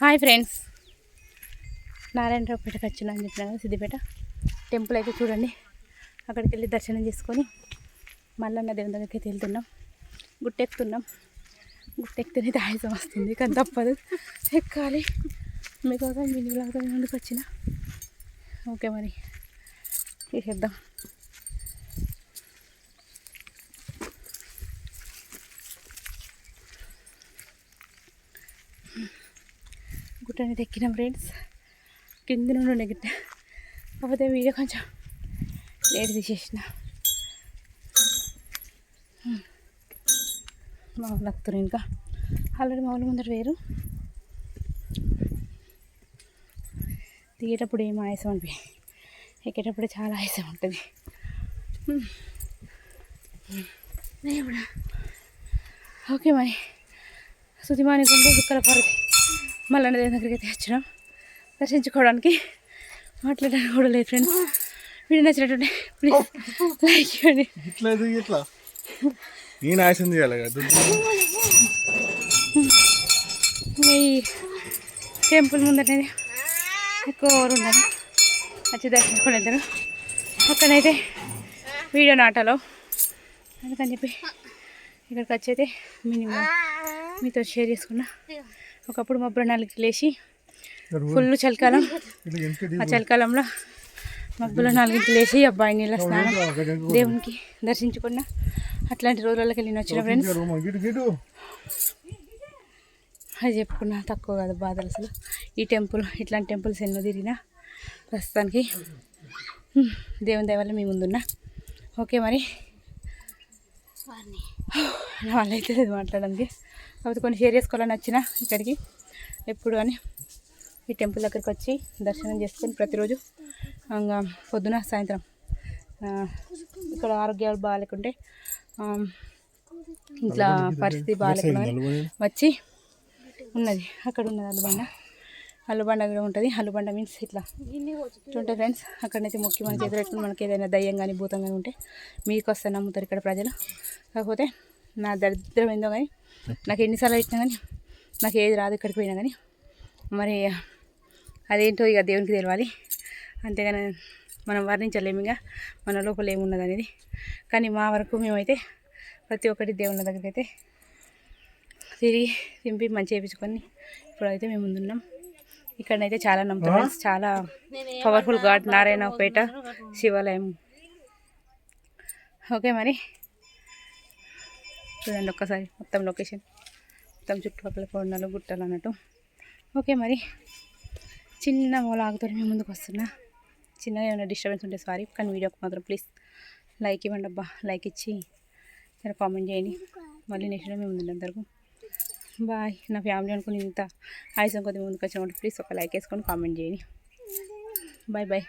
Hi friends. నారాయణరావుపేటకి వచ్చిన అని చెప్పిన కదా సిద్దిపేట. టెంపుల్ అయితే చూడండి. అక్కడికి వెళ్ళి దర్శనం చేసుకొని మల్లన్న దేవుని దగ్గరికి అయితే వెళ్తున్నాం. గుట్టెక్కుతున్నాం. గుట్టెక్కితేనే తాయసం వస్తుంది కానీ తప్పదు. ఎక్కాలి. మీకోసం మినీ ముందుకు వచ్చిన. ఓకే మరి చేసేద్దాం. గుట్ట అనేది ఎక్కినాం ఫ్రెండ్స్ కింద నుండి ఉండే గిట్ట. కాకపోతే వీడియో కొంచెం లేట్ తీసేసిన. మామూలు మా వస్తారు ఇంకా. ఆల్రెడీ మామూలు ముందర వేరు. దిగేటప్పుడు ఏం ఆయాసం అనిపి ఎక్కేటప్పుడు చాలా ఆయాసం ఉంటుంది. ఇప్పుడు ఓకే మరి. సుతిమానికుంటే దుఃఖల పరది మళ్ళీ దేవుని దగ్గరికి అయితే వచ్చినాం. దర్శించుకోవడానికి మాట్లాడడానికి కూడా లేదు ఫ్రెండ్స్ వీడియో నచ్చినట్టుంటే ప్లీజ్ లైక్ చేయండి. ఇట్లా ఇట్లా? నేను ఆశం చేయాలి కదా ఈ టెంపుల్ ముందరనే ఎక్కువ ఉన్నారు వచ్చి దర్శించుకుని ఇద్దరు అక్కడైతే వీడియో నాటలో. అందుకని చెప్పి ఇక్కడికి వచ్చి అయితే మినిమం మీతో షేర్ చేసుకున్నా. ఒకప్పుడు మబ్బుల నాలుగు లేచి ఫుల్ చలికాలం. ఆ చలికాలంలో మబ్బుల నాలుగింటి లేచి అబ్బాయి నీళ్ళ స్నానం దేవునికి దర్శించుకున్నా. అట్లాంటి రోజులకి వెళ్ళి వచ్చిన ఫ్రెండ్స్ అది చెప్పుకున్నా తక్కువ కాదు బాధలు అసలు. ఈ టెంపుల్ ఇట్లాంటి టెంపుల్స్ ఎన్నో తిరిగినా ప్రస్తుతానికి దేవుని దయ వల్ల మీ ముందున్నా. ఓకే మరి. నా వల్ల అయితే లేదు మాట్లాడడానికి. కాకపోతే కొన్ని షేర్ చేసుకోవాలని వచ్చిన ఇక్కడికి ఎప్పుడు అని ఈ టెంపుల్ దగ్గరికి వచ్చి దర్శనం చేసుకొని ప్రతిరోజు ఇంకా పొద్దున సాయంత్రం ఇక్కడ ఆరోగ్యాలు బాగాలేకుంటే ఇట్లా ఇంట్లో పరిస్థితి బాగాలేకుండా వచ్చి ఉన్నది. అక్కడ ఉన్నది అల్లుబండ. అల్లుబండ కూడా ఉంటుంది. అల్లుబండ మీన్స్ ఇట్లా చూంటే ఫ్రెండ్స్ అక్కడనైతే మొక్కి మన చేతులు పెట్టుకుని మనకి ఏదైనా దయ్యం కానీ భూతం కానీ ఉంటే మీకు వస్తే నమ్ముతారు ఇక్కడ ప్రజలు. కాకపోతే నా దరిద్రం ఏందో కానీ నాకు ఎన్నిసార్లు ఇచ్చినా కానీ నాకు ఏది రాదు ఇక్కడికి పోయినా కానీ. మరి అదేంటో ఇక దేవునికి తెలియాలి అంతేగాని మనం వర్ణించలేము ఇక. మన లోపల ఏమున్నది అనేది. కానీ మా వరకు మేమైతే ప్రతి ఒక్కటి దేవుళ్ళ దగ్గరికి అయితే తిరిగి తింపి మంచి చేయించుకొని ఇప్పుడైతే మేము ముందున్నాం. ఇక్కడనైతే చాలా నమ్ముతాం. చాలా పవర్ఫుల్ గాడ్ నారాయణపేట శివాలయం. ఓకే మరి. చూడండి ఒక్కసారి మొత్తం లొకేషన్ మొత్తం చుట్టుపక్కల కొండలు గుట్టలు అన్నట్టు. ఓకే మరి. చిన్న మూలాగుతో మేము ముందుకు వస్తున్నా. చిన్నగా ఏమైనా డిస్టర్బెన్స్ ఉంటే సారీ కానీ వీడియోకి మాత్రం ప్లీజ్ లైక్ ఇవ్వండి అబ్బా. లైక్ ఇచ్చి సరే కామెంట్ చేయండి. మళ్ళీ నెక్స్ట్ మేము ముందు అందరికీ. బాయ్ నా ఫ్యామిలీ అనుకుని ఇంత ఆయుసం కొద్దిగా ముందుకు వచ్చినప్పుడు ప్లీజ్ ఒక లైక్ వేసుకొని కామెంట్ చేయండి. Bye bye